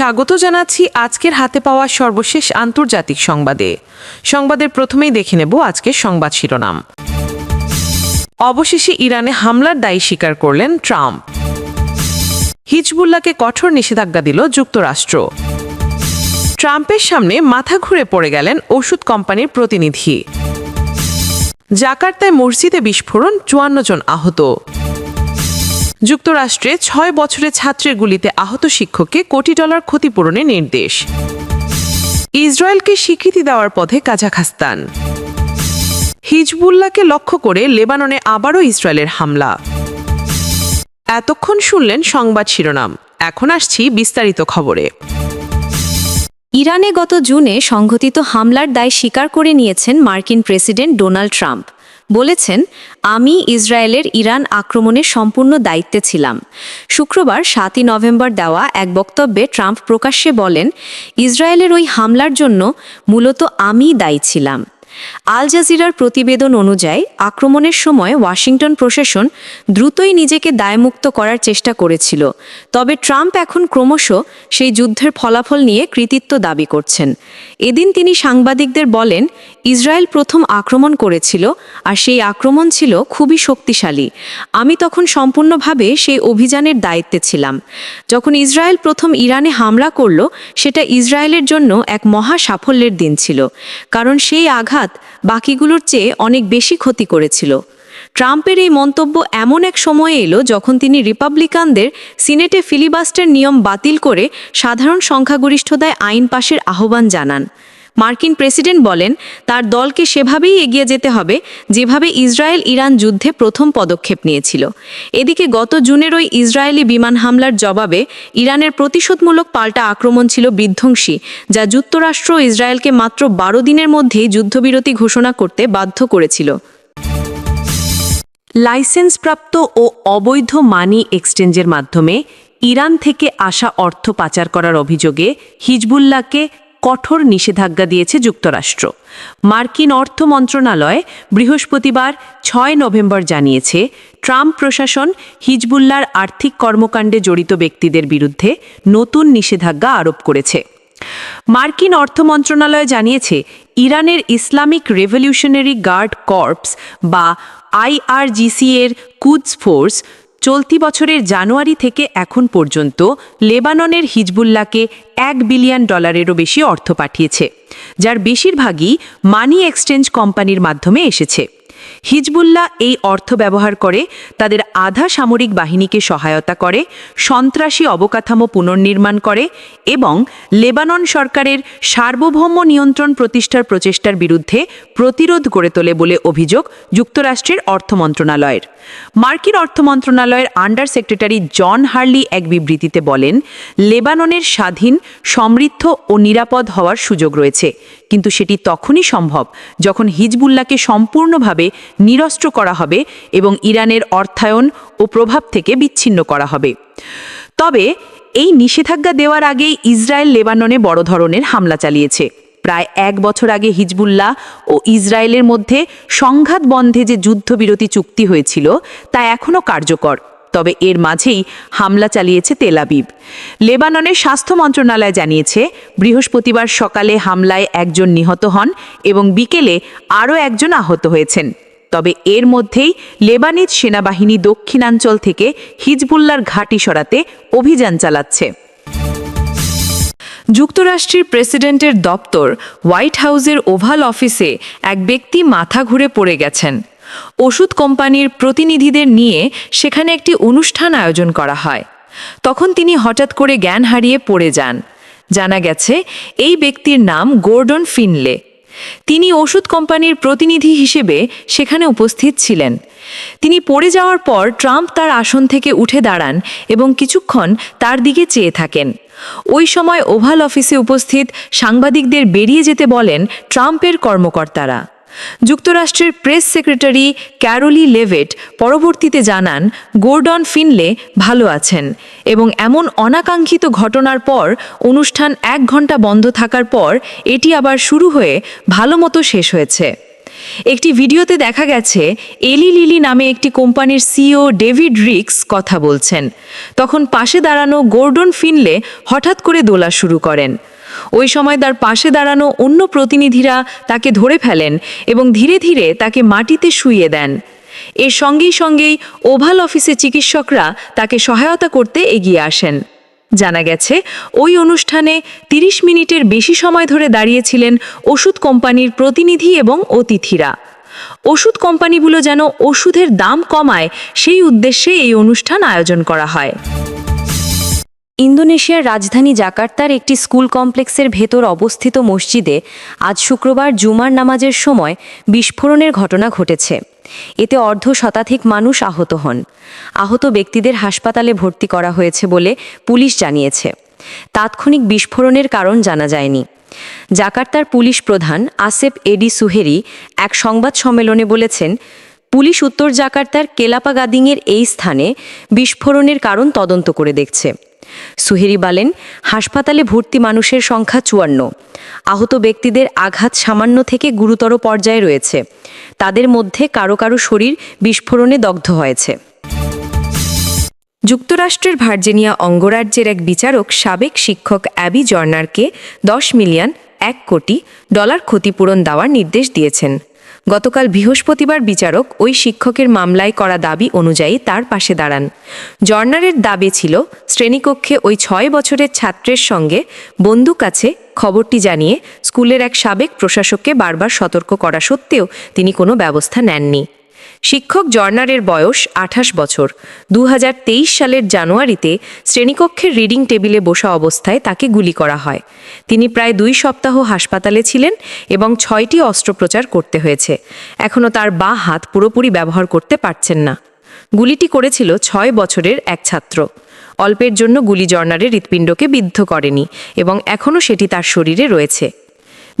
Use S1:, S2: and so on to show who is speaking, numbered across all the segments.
S1: স্বাগত জানাচ্ছি আজকের হাতে পাওয়া সর্বশেষ আন্তর্জাতিক সংবাদে। সংবাদের প্রথমেই দেখে নেব আজকের সংবাদ শিরোনাম। অবশেষে ইরানে হামলার দায়ী স্বীকার করলেন ট্রাম্প। হিজবুল্লাহকে কঠোর নিষেধাজ্ঞা দিল যুক্তরাষ্ট্র। ট্রাম্পের সামনে মাথা ঘুরে পড়ে গেলেন ওষুধ কোম্পানির প্রতিনিধি। জাকার্তায় মসজিদে বিস্ফোরণ, চুয়ান্ন জন আহত। যুক্তরাষ্ট্রে ছয় বছরের ছাত্রের গুলিতে আহত শিক্ষককে কোটি ডলার ক্ষতিপূরণের নির্দেশ। ইসরায়েলকে স্বীকৃতি দেওয়ার পথে কাজাখস্তান। হিজবুল্লাহকে লক্ষ্য করে লেবাননে আবারও ইসরায়েলের হামলা। এতক্ষণ শুনলেন সংবাদ শিরোনাম। এখন আসছি বিস্তারিত খবরে।
S2: ইরানে গত জুনে সংঘটিত হামলার দায় স্বীকার করে নিয়েছেন মার্কিন প্রেসিডেন্ট ডোনাল্ড ট্রাম্প। বলেছেন, আমি ইসরায়েলের ইরান আক্রমণের সম্পূর্ণ দায়িত্বে ছিলাম। শুক্রবার সাতই নভেম্বর দেওয়া এক বক্তব্যে ট্রাম্প প্রকাশ্যে বলেন, ইসরায়েলের ওই হামলার জন্য মূলত আমিই দায়ী ছিলাম। আল জাজিরার প্রতিবেদন অনুযায়ী, আক্রমণের সময় ওয়াশিংটন প্রশাসন দ্রুতই নিজেকে দায়মুক্ত করার চেষ্টা করেছিল। তবে ট্রাম্প এখন ক্রমশ সেই যুদ্ধের ফলাফল নিয়ে কৃতিত্ব দাবি করছেন। এদিন তিনি সাংবাদিকদের বলেন, ইসরায়েল প্রথম আক্রমণ করেছিল আর সেই আক্রমণ ছিল খুবই শক্তিশালী। আমি তখন সম্পূর্ণভাবে সেই অভিযানের দায়িত্বে ছিলাম। যখন ইসরায়েল প্রথম ইরানে হামলা করল, সেটা ইসরায়েলের জন্য এক মহা সাফল্যের দিন ছিল। কারণ সেই আঘাত বাকিগুলোর চেয়ে অনেক বেশি ক্ষতি করেছিল। ট্রাম্পের এই মন্তব্য এমন এক সময়ে এলো যখন তিনি রিপাবলিকানদের সিনেটে ফিলিবাস্টার নিয়ম বাতিল করে সাধারণ সংখ্যাগরিষ্ঠতায় আইন পাশের আহ্বান জানান। মার্কিন প্রেসিডেন্ট বলেন, তার দলকে সেভাবেই এগিয়ে যেতে হবে, যেভাবে ইসরায়েল ইরান যুদ্ধে প্রথম পদক্ষেপ নিয়েছিল। এদিকে গত জুনের ওই ইসরায়েলি বিমান হামলার জবাবে ইরানের প্রতিশোধমূলক পাল্টা আক্রমণ ছিল বিধ্বংসী, যা যুক্তরাষ্ট্র ইসরায়েলকে মাত্র বারো দিনের মধ্যেই যুদ্ধবিরতি ঘোষণা করতে বাধ্য করেছিল।
S1: লাইসেন্সপ্রাপ্ত ও অবৈধ মানি এক্সচেঞ্জের মাধ্যমে ইরান থেকে আসা অর্থ পাচার করার অভিযোগে হিজবুল্লাহকে কঠোর নিষেধাজ্ঞা দিয়েছে যুক্তরাষ্ট্র। মার্কিন অর্থ মন্ত্রণালয় বৃহস্পতিবার ছয় নভেম্বর জানিয়েছে, ট্রাম্প প্রশাসন হিজবুল্লার আর্থিক কর্মকাণ্ডে জড়িত ব্যক্তিদের বিরুদ্ধে নতুন নিষেধাজ্ঞা আরোপ করেছে। মার্কিন অর্থ মন্ত্রণালয় জানিয়েছে, ইরানের ইসলামিক রেভলিউশনারি গার্ড কর্পস বা আইআরজিসি এর কুদস ফোর্স চলতি বছরের জানুয়ারি থেকে এখন পর্যন্ত লেবাননের হিজবুল্লাহকে এক বিলিয়ন ডলারেরও বেশি অর্থ পাঠিয়েছে, যার বেশিরভাগই মানি এক্সচেঞ্জ কোম্পানির মাধ্যমে এসেছে। হিজবুল্লাহ এই অর্থ ব্যবহার করে তাদের আধা সামরিক বাহিনীকে সহায়তা করে, সন্ত্রাসী অবকাঠামো পুনর্নির্মাণ করে এবং লেবানন সরকারের সার্বভৌম নিয়ন্ত্রণ প্রতিষ্ঠার প্রচেষ্টার বিরুদ্ধে প্রতিরোধ গড়ে তোলে বলে অভিযোগ যুক্তরাষ্ট্রের অর্থ মন্ত্রণালয়ের। মার্কিন অর্থ মন্ত্রণালয়ের আন্ডার সেক্রেটারি জন হার্লি এক বিবৃতিতে বলেন, লেবাননের স্বাধীন, সমৃদ্ধ ও নিরাপদ হওয়ার সুযোগ রয়েছে, কিন্তু সেটি তখনই সম্ভব যখন হিজবুল্লাহকে সম্পূর্ণভাবে নিরস্ত্র করা হবে এবং ইরানের অর্থায়ন ও প্রভাব থেকে বিচ্ছিন্ন করা হবে। তবে এই নিষেধাজ্ঞা দেওয়ার আগেই ইসরায়েল লেবাননে বড় ধরনের হামলা চালিয়েছে। প্রায় এক বছর আগে হিজবুল্লাহ ও ইসরায়েলের মধ্যে সংঘাত বন্ধে যে যুদ্ধবিরতি চুক্তি হয়েছিল, তা এখনও কার্যকর। তবে এর মাঝেই হামলা চালিয়েছে তেলাবিব লেবাননের স্বাস্থ্য মন্ত্রণালয় জানিয়েছে, বৃহস্পতিবার সকালে হামলায় একজন নিহত হন এবং বিকেলে আরও একজন আহত হয়েছেন। তবে এর মধ্যেই লেবানিজ সেনাবাহিনী দক্ষিণাঞ্চল থেকে হিজবুল্লার ঘাঁটি সরাতে অভিযান চালাচ্ছে। যুক্তরাষ্ট্রের প্রেসিডেন্টের দপ্তর হোয়াইট হাউসের ওভাল অফিসে এক ব্যক্তি মাথা ঘুরে পড়ে গেছেন। ওষুধ কোম্পানির প্রতিনিধিদের নিয়ে সেখানে একটি অনুষ্ঠান আয়োজন করা হয়। তখন তিনি হঠাৎ করে জ্ঞান হারিয়ে পড়ে যান। জানা গেছে, এই ব্যক্তির নাম গোর্ডন ফিনলে। তিনি ওষুধ কোম্পানির প্রতিনিধি হিসেবে সেখানে উপস্থিত ছিলেন। তিনি পড়ে যাওয়ার পর ট্রাম্প তার আসন থেকে উঠে দাঁড়ান এবং কিছুক্ষণ তার দিকে চেয়ে থাকেন। ওই সময় ওভাল অফিসে উপস্থিত সাংবাদিকদের বেরিয়ে যেতে বলেন ট্রাম্পের কর্মকর্তারা। যুক্তরাষ্ট্রের প্রেস সেক্রেটারি ক্যারোলি লেভেট পরবর্তীতে জানান, গোর্ডন ফিনলে ভালো আছেন এবং এমন অনাকাঙ্ক্ষিত ঘটনার পর অনুষ্ঠান এক ঘণ্টা বন্ধ থাকার পর এটি আবার শুরু হয়ে ভালো মতো শেষ হয়েছে। একটি ভিডিওতে দেখা গেছে, এলি লিলি নামে একটি কোম্পানির সিইও ডেভিড রিক্স কথা বলছেন। তখন পাশে দাঁড়ানো গোর্ডন ফিনলে হঠাৎ করে দোলা শুরু করেন। ওই সময় তার পাশে দাঁড়ানো অন্য প্রতিনিধিরা তাকে ধরে ফেলেন এবং ধীরে ধীরে তাকে মাটিতে শুইয়ে দেন। এর সঙ্গেই সঙ্গেই ওভাল অফিসে চিকিৎসকরা তাকে সহায়তা করতে এগিয়ে আসেন। জানা গেছে, ওই অনুষ্ঠানে ৩০ মিনিটের বেশি সময় ধরে দাঁড়িয়েছিলেন ওষুধ কোম্পানির প্রতিনিধি এবং অতিথিরা। ওষুধ কোম্পানিগুলো যেন ওষুধের দাম কমায়, সেই উদ্দেশ্যে এই অনুষ্ঠান আয়োজন করা হয়।
S2: ইন্দোনেশিয়ার রাজধানী জাকার্তার একটি স্কুল কমপ্লেক্সের ভেতর অবস্থিত মসজিদে আজ শুক্রবার জুমার নামাজের সময় বিস্ফোরণের ঘটনা ঘটেছে। এতে অর্ধ শতাধিক মানুষ আহত হন। আহত ব্যক্তিদের হাসপাতালে ভর্তি করা হয়েছে বলে পুলিশ জানিয়েছে। তাৎক্ষণিক বিস্ফোরণের কারণ জানা যায়নি। জাকার্তার পুলিশ প্রধান আসেফ এডি সুহেরি এক সংবাদ সম্মেলনে বলেছেন, পুলিশ উত্তর জাকার্তার কেলাপাগাদিংয়ের এই স্থানে বিস্ফোরণের কারণ তদন্ত করে দেখছে। সুহেরি বলেন, হাসপাতালে ভর্তি মানুষের সংখ্যা চুয়ান্ন। আহত ব্যক্তিদের আঘাত সামান্য থেকে গুরুতর পর্যায়ে রয়েছে। তাদের মধ্যে কারও কারও শরীর বিস্ফোরণে দগ্ধ হয়েছে। যুক্তরাষ্ট্রের ভার্জিনিয়া অঙ্গরাজ্যের এক বিচারক সাবেক শিক্ষক অ্যাবি জর্নারকে দশ মিলিয়ন এক কোটি ডলার ক্ষতিপূরণ দেওয়ার নির্দেশ দিয়েছেন। গতকাল বৃহস্পতিবার বিচারক ওই শিক্ষকের মামলায় করা দাবি অনুযায়ী তার পাশে দাঁড়ান। জর্নারের দাবি ছিল, শ্রেণীকক্ষে ওই ছয় বছরের ছাত্রের সঙ্গে বন্দুক আছে, খবরটি জানিয়ে স্কুলের এক সাবেক প্রশাসককে বারবার সতর্ক করা সত্ত্বেও তিনি কোনো ব্যবস্থা নেননি। শিক্ষক জর্নারের বয়স আঠাশ বছর। দু হাজার তেইশ সালের জানুয়ারিতে শ্রেণীকক্ষের রিডিং টেবিলে বসা অবস্থায় তাকে গুলি করা হয়। তিনি প্রায় দুই সপ্তাহ হাসপাতালে ছিলেন এবং ছয়টি অস্ত্রোপচার করতে হয়েছে। এখনও তার বা হাত পুরোপুরি ব্যবহার করতে পারছেন না। গুলিটি করেছিল ছয় বছরের এক ছাত্র। অল্পের জন্য গুলি জর্নারের হৃৎপিণ্ডকে বিদ্ধ করেনি এবং এখনও সেটি তার শরীরে রয়েছে।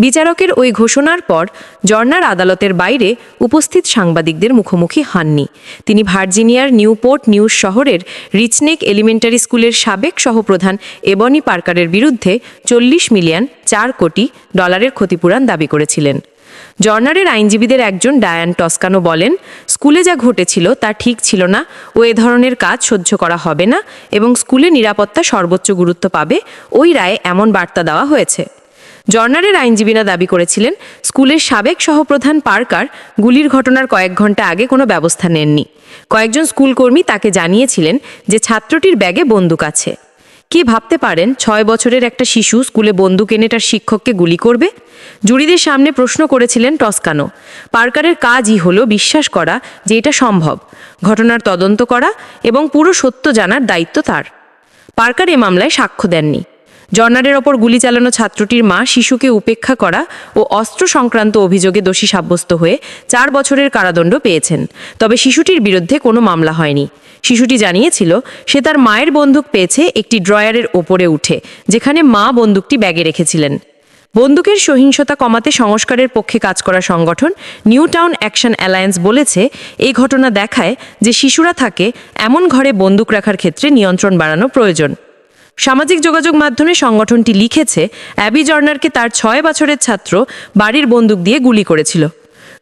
S2: বিচারকের ওই ঘোষণার পর জর্নার আদালতের বাইরে উপস্থিত সাংবাদিকদের মুখোমুখি হননি। তিনি ভার্জিনিয়ার নিউপোর্ট নিউজ শহরের রিচনেক এলিমেন্টারি স্কুলের সাবেক সহপ্রধান এবনি পার্কারের বিরুদ্ধে চল্লিশ মিলিয়ন চার কোটি ডলারের ক্ষতিপূরণ দাবি করেছিলেন। জর্নারের আইনজীবীদের একজন ডায়ান টস্কানো বলেন, স্কুলে যা ঘটেছিল তা ঠিক ছিল না। ও এ ধরনের কাজ সহ্য করা হবে না এবং স্কুলে নিরাপত্তা সর্বোচ্চ গুরুত্ব পাবে। ওই রায়ে এমন বার্তা দেওয়া হয়েছে। জর্নারের আইনজীবীরা দাবি করেছিলেন, স্কুলের সাবেক সহপ্রধান পার্কার গুলির ঘটনার কয়েক ঘণ্টা আগে কোনো ব্যবস্থা নেননি। কয়েকজন স্কুলকর্মী তাকে জানিয়েছিলেন যে ছাত্রটির ব্যাগে বন্দুক আছে। কি ভাবতে পারেন ছয় বছরের একটা শিশু স্কুলে বন্দুক এনে তার শিক্ষককে গুলি করবে? জুরিদের সামনে প্রশ্ন করেছিলেন টস্কানো। পার্কারের কাজই হলো বিশ্বাস করা যে এটা সম্ভব, ঘটনার তদন্ত করা এবং পুরো সত্য জানার দায়িত্ব তার। পার্কার এ মামলায় সাক্ষ্য দেননি। জর্নারের ওপর গুলি চালানো ছাত্রটির মা শিশুকে উপেক্ষা করা ও অস্ত্র সংক্রান্ত অভিযোগে দোষী সাব্যস্ত হয়ে চার বছরের কারাদণ্ড পেয়েছেন। তবে শিশুটির বিরুদ্ধে কোনো মামলা হয়নি। শিশুটি জানিয়েছিল, সে তার মায়ের বন্দুক পেয়েছে একটি ড্রয়ারের ওপরে উঠে, যেখানে মা বন্দুকটি ব্যাগে রেখেছিলেন। বন্দুকের সহিংসতা কমাতে সংস্কারের পক্ষে কাজ করা সংগঠন নিউ টাউন অ্যাকশন অ্যালায়েন্স বলেছে, এই ঘটনা দেখায় যে শিশুরা থাকে এমন ঘরে বন্দুক রাখার ক্ষেত্রে নিয়ন্ত্রণ বাড়ানো প্রয়োজন। সামাজিক যোগাযোগ মাধ্যমে সংগঠনটি লিখেছে, অ্যাবি জর্নারকে তার ছয় বছরের ছাত্র বাড়ির বন্দুক দিয়ে গুলি করেছিল।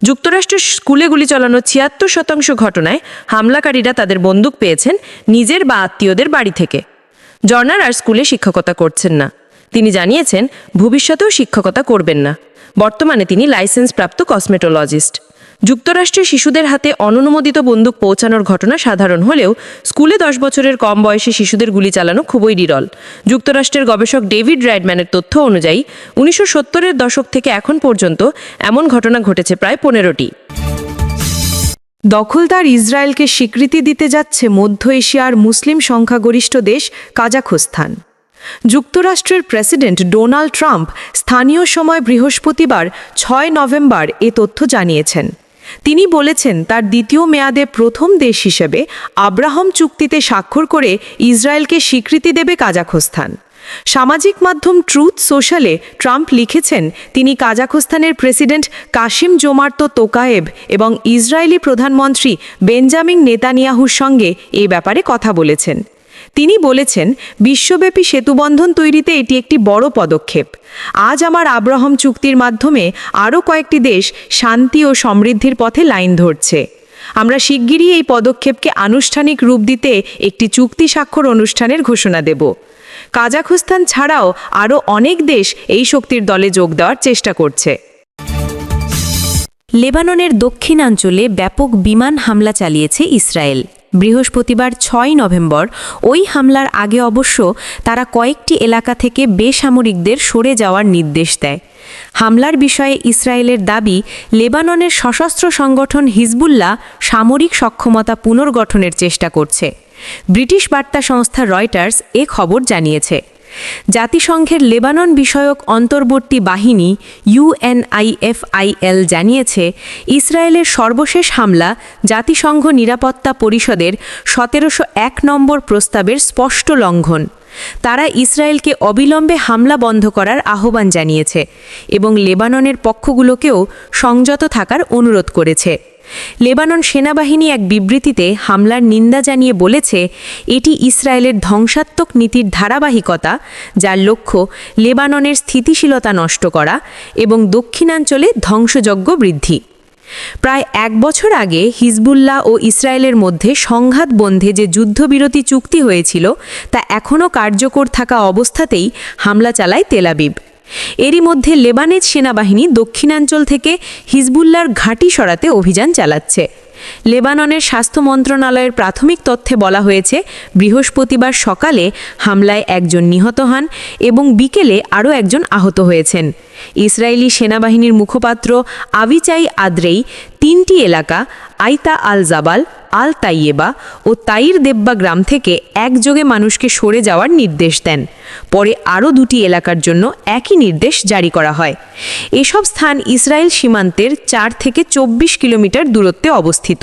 S2: যুক্তরাষ্ট্রের স্কুলে গুলি চালানোর ছিয়াত্তর শতাংশ ঘটনায় হামলাকারীরা তাদের বন্দুক পেয়েছেন নিজের বা আত্মীয়দের বাড়ি থেকে। জর্নার আর স্কুলে শিক্ষকতা করছেন না। তিনি জানিয়েছেন, ভবিষ্যতেও শিক্ষকতা করবেন না। বর্তমানে তিনি লাইসেন্সপ্রাপ্ত কসমেটোলজিস্ট। যুক্তরাষ্ট্রে শিশুদের হাতে অননুমোদিত বন্দুক পৌঁছানোর ঘটনা সাধারণ হলেও স্কুলে দশ বছরের কম বয়সী শিশুদের গুলি চালানো খুবই বিরল যুক্তরাষ্ট্রের গবেষক ডেভিড রাইডম্যানের তথ্য অনুযায়ী, উনিশশো সত্তরের দশক থেকে এখন পর্যন্ত এমন ঘটনা ঘটেছে প্রায় পনেরোটি।
S3: দখলদার ইসরায়েলকে স্বীকৃতি দিতে যাচ্ছে মধ্য এশিয়ার মুসলিম সংখ্যাগরিষ্ঠ দেশ কাজাখস্তান। যুক্তরাষ্ট্রের প্রেসিডেন্ট ডোনাল্ড ট্রাম্প স্থানীয় সময় বৃহস্পতিবার ছয় নভেম্বর এ তথ্য জানিয়েছেন। তিনি বলেছেন, তার দ্বিতীয় মেয়াদে প্রথম দেশ হিসেবে আব্রাহাম চুক্তিতে স্বাক্ষর করে ইসরায়েলকে স্বীকৃতি দেবে কাজাখস্তান। সামাজিক মাধ্যম ট্রুথ সোশ্যালে ট্রাম্প লিখেছেন, তিনি কাজাখস্তানের প্রেসিডেন্ট কাশিম জোমার্তো তোকায়েব এবং ইসরায়েলি প্রধানমন্ত্রী বেঞ্জামিন নেতানিয়াহুর সঙ্গে এ ব্যাপারে কথা বলেছেন। তিনি বলেছেন, বিশ্বব্যাপী সেতুবন্ধন তৈরিতে এটি একটি বড় পদক্ষেপ। আজ আমার আব্রাহাম চুক্তির মাধ্যমে আরও কয়েকটি দেশ শান্তি ও সমৃদ্ধির পথে লাইন ধরছে। আমরা শিগগিরই এই পদক্ষেপকে আনুষ্ঠানিক রূপ দিতে একটি চুক্তি স্বাক্ষর অনুষ্ঠানের ঘোষণা দেব। কাজাখস্তান ছাড়াও আরও অনেক দেশ এই শক্তির দলে যোগ দেওয়ার চেষ্টা করছে।
S2: লেবাননের দক্ষিণাঞ্চলে ব্যাপক বিমান হামলা চালিয়েছে ইসরায়েল। বৃহস্পতিবার ছয় নভেম্বর, ওই হামলার আগে অবশ্য তারা কয়েকটি এলাকা থেকে বেসামরিকদের সরে যাওয়ার নির্দেশ দেয়। হামলার বিষয়ে ইসরায়েলের দাবি, লেবাননের সশস্ত্র সংগঠন হিজবুল্লাহ সামরিক সক্ষমতা পুনর্গঠনের চেষ্টা করছে। ব্রিটিশ বার্তা সংস্থা রয়টার্স এ খবর জানিয়েছে। জাতিসংঘের লেবানন বিষয়ক অন্তর্বর্তী বাহিনী ইউএনআইএফআইএল জানিয়েছে, ইসরায়েলের সর্বশেষ হামলা জাতিসংঘ নিরাপত্তা পরিষদের সতেরোশো এক নম্বর প্রস্তাবের স্পষ্ট লঙ্ঘন। তারা ইসরায়েলকে অবিলম্বে হামলা বন্ধ করার আহ্বান জানিয়েছে এবং লেবাননের পক্ষগুলোকেও সংযত থাকার অনুরোধ করেছে। লেবানন সেনাবাহিনী এক বিবৃতিতে হামলার নিন্দা জানিয়ে বলেছে, এটি ইসরায়েলের ধ্বংসাত্মক নীতির ধারাবাহিকতা, যার লক্ষ্য লেবাননের স্থিতিশীলতা নষ্ট করা এবং দক্ষিণাঞ্চলে ধ্বংসযজ্ঞ বৃদ্ধি। প্রায় এক বছর আগে হিজবুল্লাহ ও ইসরায়েলের মধ্যে সংঘাত বন্ধে যে যুদ্ধবিরতি চুক্তি হয়েছিল, তা এখনও কার্যকর থাকা অবস্থাতেই হামলা চালায় তেলাবিব এরই মধ্যে লেবানেজ সেনাবাহিনী দক্ষিণাঞ্চল থেকে হিজবুল্লার ঘাঁটি সরাতে অভিযান চালাচ্ছে। লেবাননের স্বাস্থ্য মন্ত্রণালয়ের প্রাথমিক তথ্যে বলা হয়েছে, বৃহস্পতিবার সকালে হামলায় একজন নিহত হন এবং বিকেলে আরও একজন আহত হয়েছেন। ইসরায়েলি সেনাবাহিনীর মুখপাত্র আবিচাই আদ্রেই তিনটি এলাকা, আইতা আল জাবাল আল তাইয়েবা ও তাইর দেব্বা গ্রাম থেকে একযোগে মানুষকে সরে যাওয়ার নির্দেশ দেন। পরে আরও দুটি এলাকার জন্য একই নির্দেশ জারি করা হয়। এসব স্থান ইসরায়েল সীমান্তের চার থেকে চব্বিশ কিলোমিটার দূরত্বে অবস্থিত।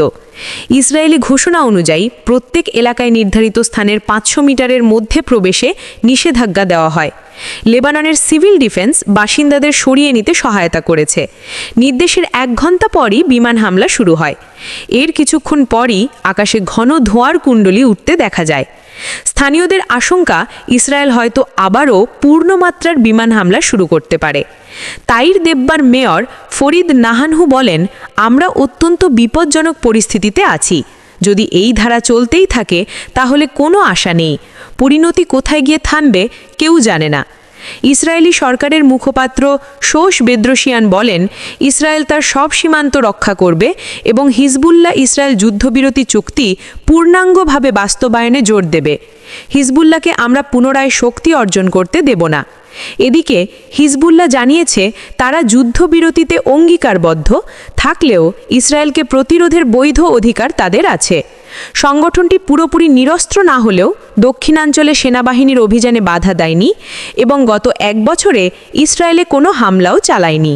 S2: ইসরায়েলি ঘোষণা অনুযায়ী প্রত্যেক এলাকায় নির্ধারিত স্থানের পাঁচশো মিটারের মধ্যে প্রবেশে নিষেধাজ্ঞা দেওয়া হয়। লেবাননের সিভিল ডিফেন্স বাসিন্দাদের সরিয়ে নিতে সহায়তা করেছে। নির্দেশের এক ঘণ্টা পরই বিমান হামলা শুরু হয়। এর কিছুক্ষণ পরই আকাশে ঘন ধোঁয়ার কুণ্ডলি উঠতে দেখা যায়। স্থানীয়দের আশঙ্কা, ইসরায়েল হয়তো আবারও পূর্ণমাত্রার বিমান হামলা শুরু করতে পারে। তাইর দেব্বার মেয়র ফরিদ নাহানহু বলেন, আমরা অত্যন্ত বিপজ্জনক পরিস্থিতিতে আছি। যদি এই ধারা চলতেই থাকে, তাহলে কোনো আশা নেই। পরিণতি কোথায় গিয়ে থামবে কেউ জানে না। ইসরায়েলি সরকারের মুখপাত্র শোষ বেদ্রসিয়ান বলেন, ইসরায়েল তার সব সীমান্ত রক্ষা করবে এবং হিজবুল্লাহ ইসরায়েল যুদ্ধবিরতি চুক্তি পূর্ণাঙ্গভাবে বাস্তবায়নে জোর দেবে। হিজবুল্লাহকে আমরা পুনরায় শক্তি অর্জন করতে দেব না। এদিকে, হিজবুল্লাহ জানিয়েছে, তারা যুদ্ধবিরতিতে অঙ্গীকারবদ্ধ, থাকলেও ইসরায়েলকে প্রতিরোধের বৈধ অধিকার তাদের আছে। সংগঠনটি পুরোপুরি নিরস্ত্র না হলেও দক্ষিণাঞ্চলে সেনাবাহিনীর অভিযানে বাধা দেয়নি এবং গত এক বছরে ইসরায়েলে কোনো হামলাও চালায়নি।